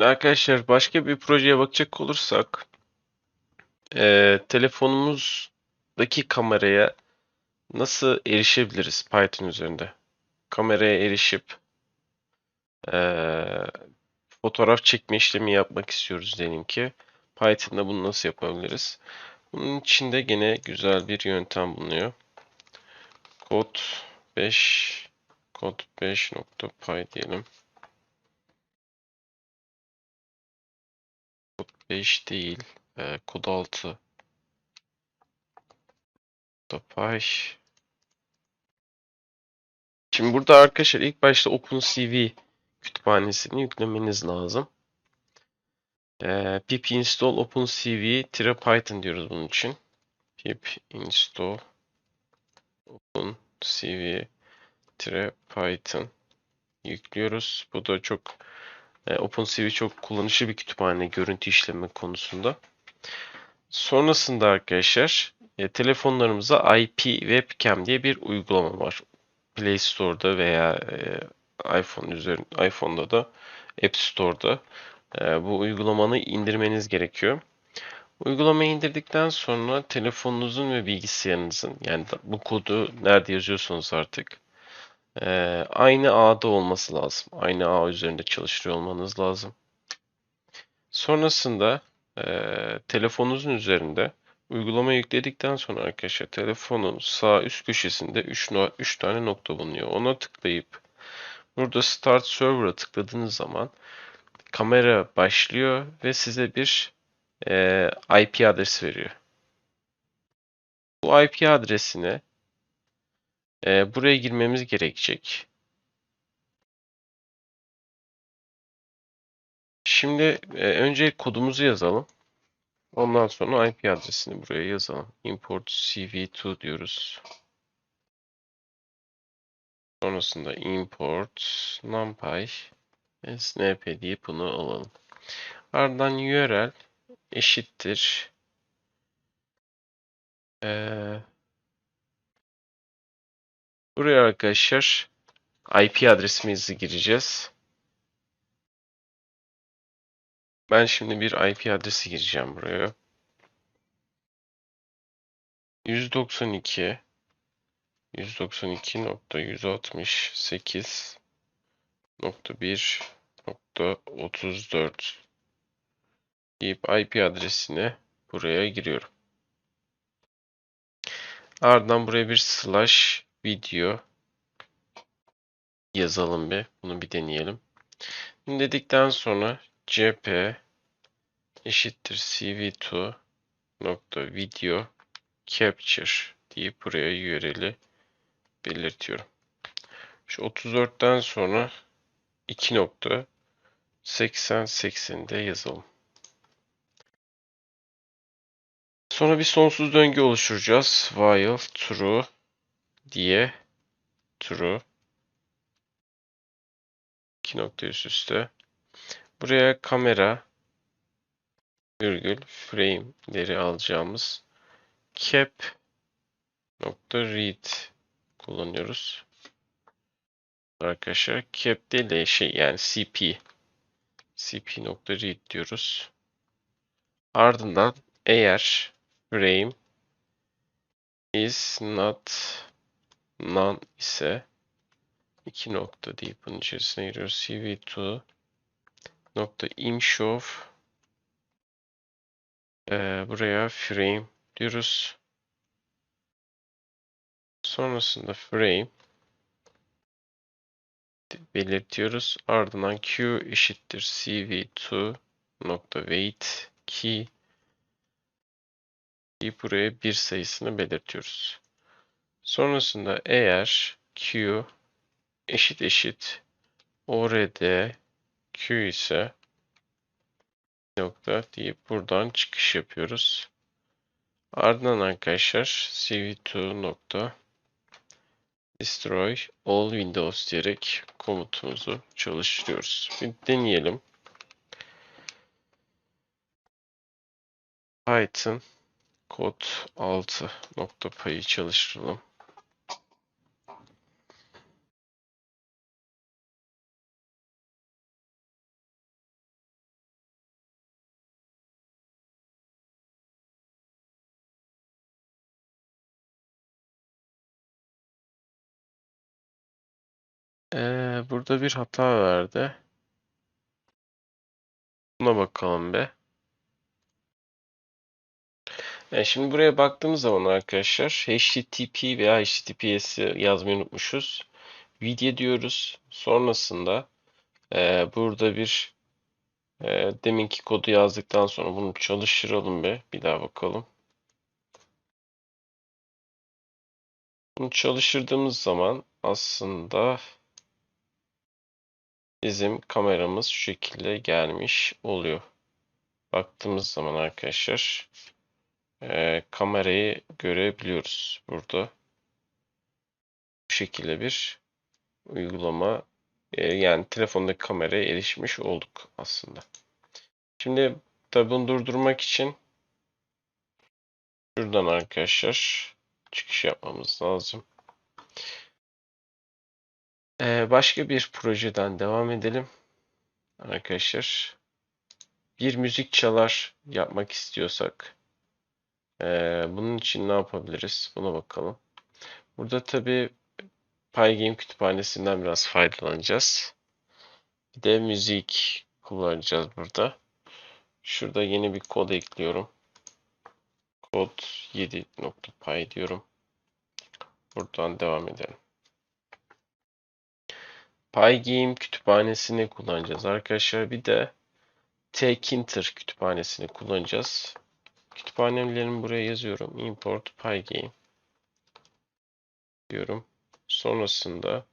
Arkadaşlar başka bir projeye bakacak olursak eee, telefonumuzdaki kameraya nasıl erişebiliriz Python üzerinde? Kameraya erişip eee, fotoğraf çekme işlemi yapmak istiyoruz diyelim ki. Python'da bunu nasıl yapabiliriz? Bunun için de gene güzel bir yöntem bulunuyor. Kod 5 kod 5.py diyelim. 5 değil. e, kod 6 py. Şimdi burada arkadaşlar ilk başta OpenCV kütüphanesini yüklemeniz lazım. E, pip install opencv-python diyoruz bunun için. pip install opencv-python yüklüyoruz. Bu da çok e, OpenCV çok kullanışlı bir kütüphane görüntü işleme konusunda. Sonrasında arkadaşlar e, telefonlarımıza IP Webcam diye bir uygulama var. Play Store'da veya e, iPhone üzerinde iPhone'da da App Store'da e, bu uygulamanı indirmeniz gerekiyor. Uygulamayı indirdikten sonra telefonunuzun ve bilgisayarınızın yani bu kodu nerede yazıyorsanız artık e, aynı ağda olması lazım. Aynı ağ üzerinde çalıştırıyor olmanız lazım. Sonrasında e, telefonunuzun üzerinde uygulama yükledikten sonra arkadaşlar telefonun sağ üst köşesinde 3 3 tane nokta bulunuyor. Ona tıklayıp burada Start Server'a tıkladığınız zaman kamera başlıyor ve size bir e, IP adresi veriyor. Bu IP adresine e, buraya girmemiz gerekecek. Şimdi e, önce kodumuzu yazalım. Ondan sonra IP adresini buraya yazalım. Import cv2 diyoruz. Sonrasında import numpy snp deyip bunu alalım. Ardından URL eşittir. Ee, buraya arkadaşlar IP adresimizi gireceğiz. Ben şimdi bir IP adresi gireceğim buraya. 192 192.168.1.34 deyip IP adresine buraya giriyorum. Ardından buraya bir slash video yazalım bir. Bunu bir deneyelim. Şimdi dedikten sonra cp eşittir cv2 nokta video capture deyip buraya URL'i belirtiyorum. Şu 34'ten sonra 2 nokta 80 80'de yazalım. Sonra bir sonsuz döngü oluşturacağız. While true diye true 2 nokta üst üste. Buraya kamera virgül frame'leri alacağımız cap nokta read kullanıyoruz. Arkadaşlar cap değil de şey yani cp cp nokta read diyoruz. Ardından eğer frame is not none ise iki nokta deyip bunun içerisine giriyoruz. cv2 nokta imshow ee, buraya frame diyoruz. Sonrasında frame belirtiyoruz. Ardından q eşittir cv2 nokta weight deyip buraya bir sayısını belirtiyoruz. Sonrasında eğer q eşit eşit ord q ise nokta deyip buradan çıkış yapıyoruz. Ardından arkadaşlar cv2 nokta destroy all windows diyerek komutumuzu çalıştırıyoruz. Bir deneyelim. Python kod 6 nokta payı çalıştıralım. Burada bir hata verdi. Buna bakalım be. Yani şimdi buraya baktığımız zaman arkadaşlar HTTP veya HTTPS'i yazmayı unutmuşuz. Video diyoruz. Sonrasında e, burada bir e, deminki kodu yazdıktan sonra bunu çalıştıralım be. Bir daha bakalım. Bunu çalıştırdığımız zaman aslında bizim kameramız şu şekilde gelmiş oluyor. Baktığımız zaman arkadaşlar e, kamerayı görebiliyoruz burada. Bu şekilde bir uygulama e, yani telefondaki kameraya erişmiş olduk aslında. Şimdi tabi bunu durdurmak için şuradan arkadaşlar çıkış yapmamız lazım. Ee, başka bir projeden devam edelim. Arkadaşlar bir müzik çalar yapmak istiyorsak ee, bunun için ne yapabiliriz? Buna bakalım. Burada tabi Pygame kütüphanesinden biraz faydalanacağız. Bir de müzik kullanacağız burada. Şurada yeni bir kod ekliyorum. Kod 7.py diyorum. Buradan devam edelim. Pygame kütüphanesini kullanacağız arkadaşlar. Bir de tkinter kütüphanesini kullanacağız. Kütüphanelerimi buraya yazıyorum. Import pygame diyorum. Sonrasında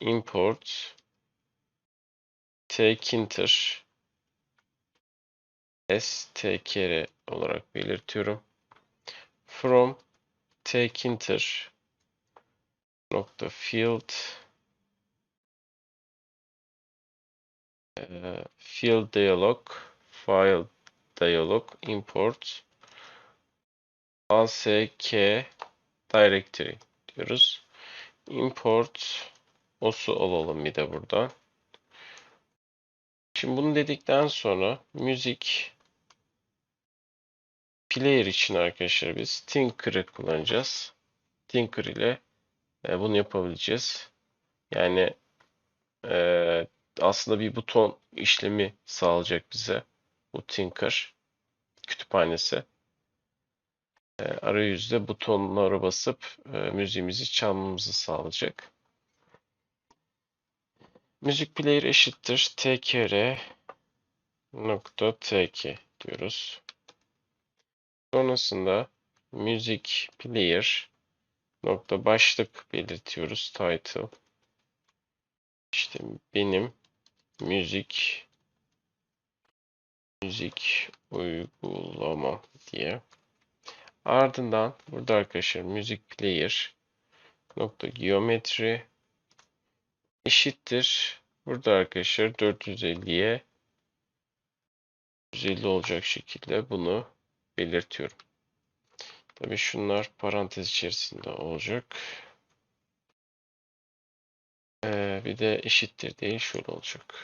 import tkinter str olarak belirtiyorum. From tkinter nokta e, field dialog file dialog import ask directory diyoruz. Import osu alalım bir de buradan. Şimdi bunu dedikten sonra müzik player için arkadaşlar biz Tinker'ı kullanacağız. Tinker ile bunu yapabileceğiz. Yani e, aslında bir buton işlemi sağlayacak bize bu Tinker kütüphanesi. E, arayüzde butonlara basıp e, müziğimizi çalmamızı sağlayacak. Müzik player eşittir tkr nokta tk diyoruz. Sonrasında müzik player nokta başlık belirtiyoruz title. İşte benim müzik müzik uygulama diye. Ardından burada arkadaşlar müzik player nokta geometri eşittir. Burada arkadaşlar 450'ye 150 olacak şekilde bunu belirtiyorum. Tabii şunlar parantez içerisinde olacak. Ee, bir de eşittir değil şöyle olacak.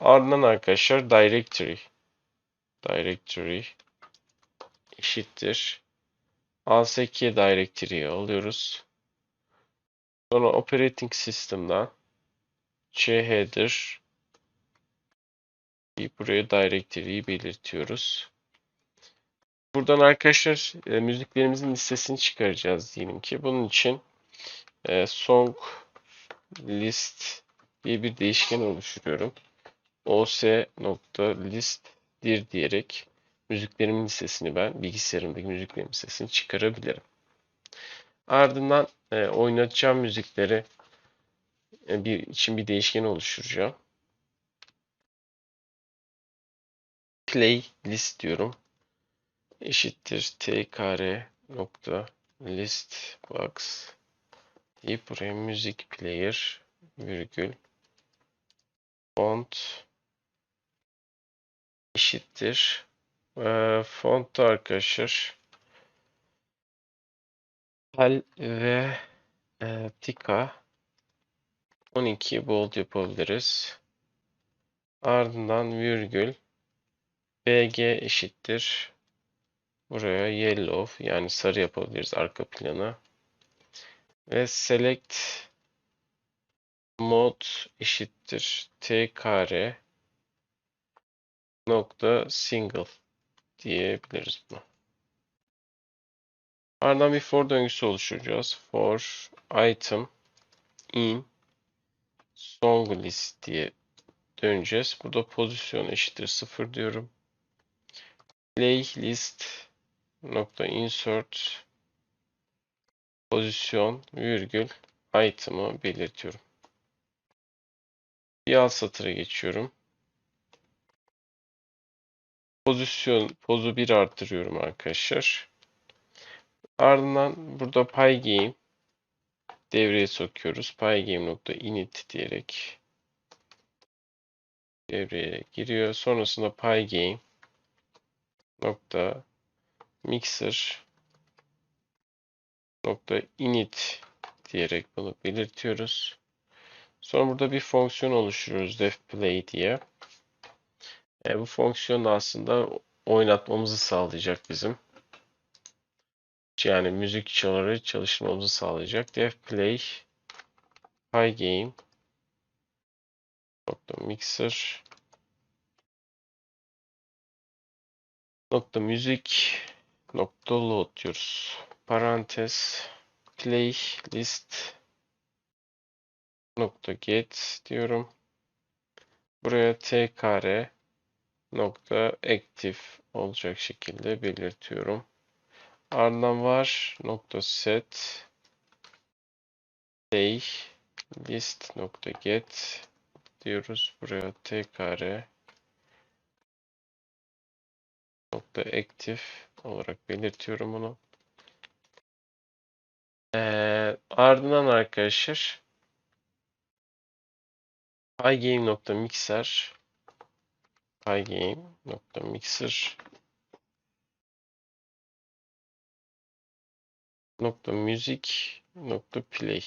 Ardından arkadaşlar directory directory eşittir. ASK directory'yi alıyoruz. Sonra operating system'dan cheader buraya directory'yi belirtiyoruz. Buradan arkadaşlar e, müziklerimizin listesini çıkaracağız diyelim ki. Bunun için e, song list diye bir değişken oluşturuyorum. os.list dir diyerek müziklerimin listesini ben bilgisayarımdaki müziklerin listesini çıkarabilirim. Ardından e, oynatacağım müzikleri e, bir için bir değişken oluşturacağım. Play list diyorum. Eşittir tkr nokta list box deyip buraya müzik player virgül font eşittir e, font arkadaşlar Hal ve e, tika 12 bold yapabiliriz. Ardından virgül bg eşittir. Buraya yellow yani sarı yapabiliriz arka planı. Ve select mod eşittir tkr nokta single diyebiliriz buna. Ardından bir for döngüsü oluşturacağız. For item in song list diye döneceğiz. Burada pozisyon eşittir 0 diyorum. Playlist nokta insert pozisyon virgül item'ı belirtiyorum. Bir alt satıra geçiyorum. Pozisyon pozu 1 arttırıyorum arkadaşlar. Ardından burada pygame devreye sokuyoruz. pygame.init diyerek devreye giriyor. Sonrasında pygame nokta mixer nokta init diyerek bunu belirtiyoruz. Sonra burada bir fonksiyon oluşturuyoruz def play diye. E, bu fonksiyon da aslında oynatmamızı sağlayacak bizim. Yani müzik çaları çalıştırmamızı sağlayacak. Def play pygame nokta mixer nokta müzik nokta load diyoruz. Parantez play list nokta get diyorum. Buraya tkr nokta active olacak şekilde belirtiyorum. Ardından var nokta set play list nokta get diyoruz. Buraya tkr nokta active olarak belirtiyorum bunu. Ee, ardından arkadaşlar pygame.mixer pygame.mixer nokta müzik nokta play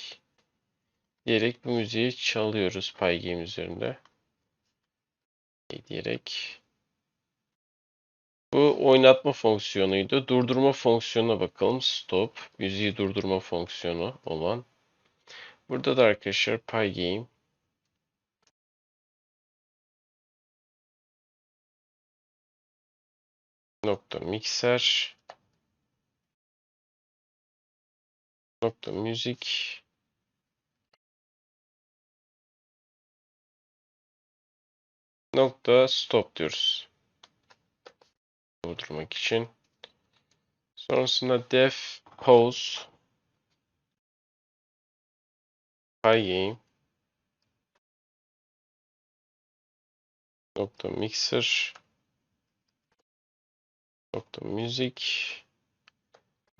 diyerek bu müziği çalıyoruz pygame üzerinde. Diyerek oynatma fonksiyonuydu. Durdurma fonksiyonuna bakalım. Stop. Müziği durdurma fonksiyonu olan. Burada da arkadaşlar pygame nokta mikser nokta müzik nokta stop diyoruz. Durdurmak için. Sonrasında def pause. Pygame nokta mixer. Nokta müzik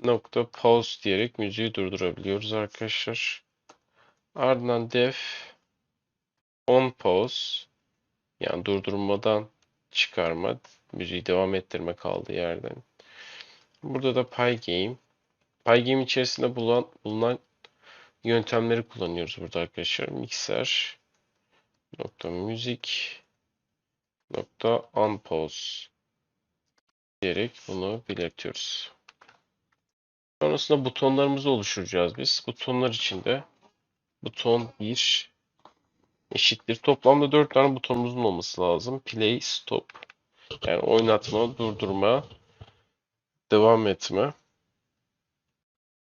nokta pause diyerek müziği durdurabiliyoruz arkadaşlar. Ardından def on pause. Yani durdurmadan çıkarma, müziği devam ettirme kaldığı yerden. Burada da pygame. Pygame içerisinde bulunan, bulunan yöntemleri kullanıyoruz burada arkadaşlar. Mixer nokta müzik nokta unpause diyerek bunu belirtiyoruz. Sonrasında butonlarımızı oluşturacağız biz. Butonlar içinde buton 1 eşittir. Toplamda 4 tane butonumuzun olması lazım. Play, stop. Yani oynatma, durdurma, devam etme.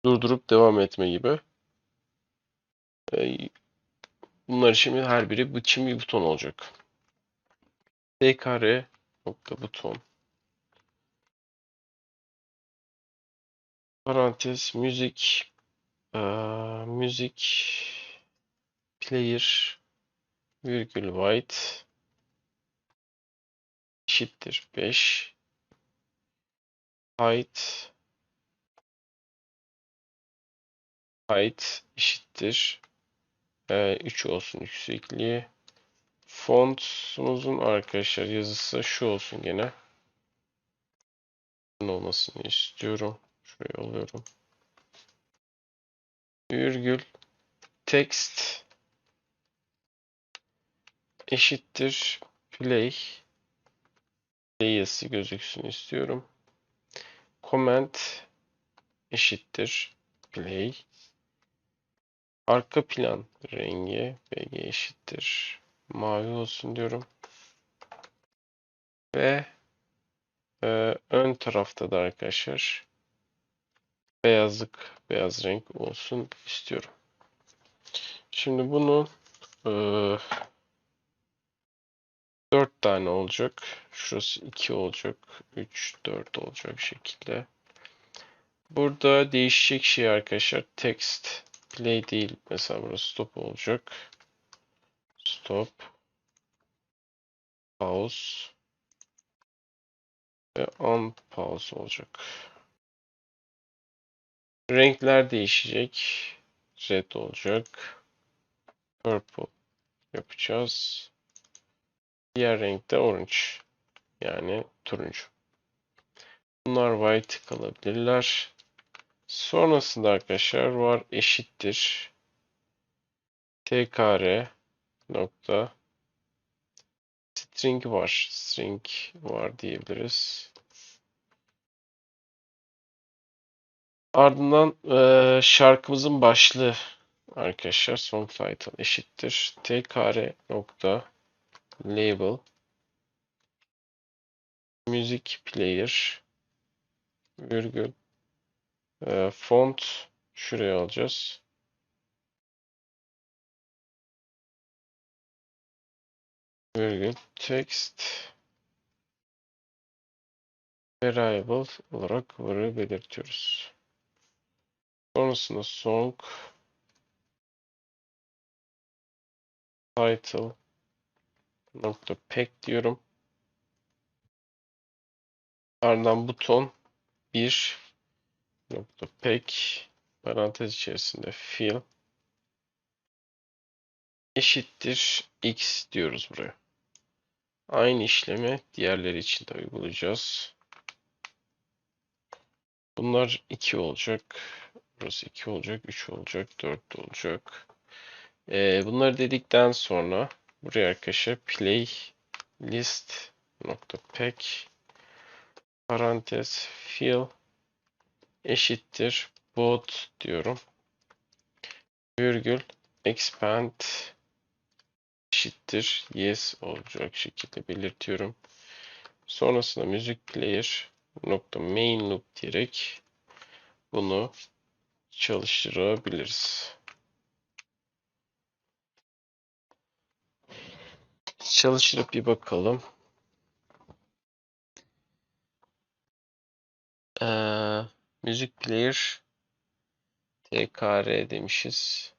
Durdurup devam etme gibi. Bunlar için her biri için bir buton olacak. tkr nokta buton parantez müzik müzik player virgül white eşittir 5 height height eşittir 3 olsun yüksekliği. Fontumuzun arkadaşlar yazısı şu olsun gene. Olmasını istiyorum. Şuraya alıyorum. Virgül text eşittir. Play. Yazısı gözüksün istiyorum. Comment. Eşittir. Play. Arka plan rengi. BG eşittir. Mavi olsun diyorum. Ve e, ön tarafta da arkadaşlar beyazlık, beyaz renk olsun istiyorum. Şimdi bunu e, 4 tane olacak. Şurası 2 olacak. 3, 4 olacak şekilde. Burada değişecek şey arkadaşlar text play değil. Mesela burası stop olacak. Stop. Pause. Ve on pause olacak. Renkler değişecek. Red olacak. Purple yapacağız. Diğer renk de orange. Yani turuncu. Bunlar white kalabilirler. Sonrasında arkadaşlar var eşittir. tkr nokta string var. String var diyebiliriz. Ardından e, şarkımızın başlığı arkadaşlar song title eşittir. tkr nokta label music player virgül e, font şuraya alacağız. Virgül text variable olarak varı belirtiyoruz. Sonrasında song title nokta pack diyorum. Ardından buton 1 nokta pack parantez içerisinde fill eşittir x diyoruz buraya. Aynı işlemi diğerleri için de uygulayacağız. Bunlar 2 olacak. Burası 2 olacak, 3 olacak, 4 olacak. Ee, bunları dedikten sonra buraya arkadaşlar play list nokta pack parantez fill eşittir bot diyorum. Virgül expand eşittir yes olacak şekilde belirtiyorum. Sonrasında music player nokta main loop diyerek bunu çalıştırabiliriz. Çalıştırıp bir bakalım. Ee, Music Player TKR demişiz.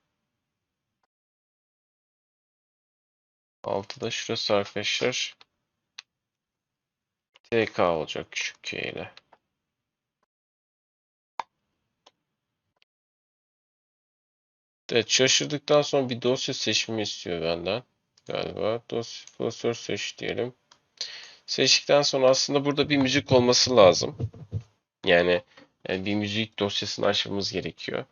Altıda şurası arkadaşlar. TK olacak küçük K ile. Evet şaşırdıktan sonra bir dosya seçmemi istiyor benden. Galiba dosya klasör seç diyelim. Seçtikten sonra aslında burada bir müzik olması lazım. Yani, yani bir müzik dosyasını açmamız gerekiyor.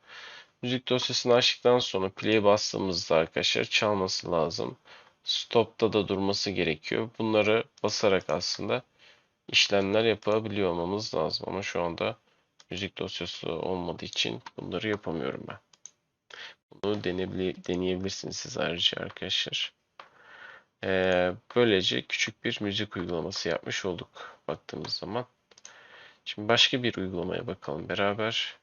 Müzik dosyasını açtıktan sonra play bastığımızda arkadaşlar çalması lazım. Stop'ta da durması gerekiyor. Bunları basarak aslında işlemler yapabiliyor olmamız lazım. Ama şu anda müzik dosyası olmadığı için bunları yapamıyorum ben. Bunu deneyebilirsiniz siz ayrıca arkadaşlar. Ee, böylece küçük bir müzik uygulaması yapmış olduk baktığımız zaman. Şimdi başka bir uygulamaya bakalım beraber.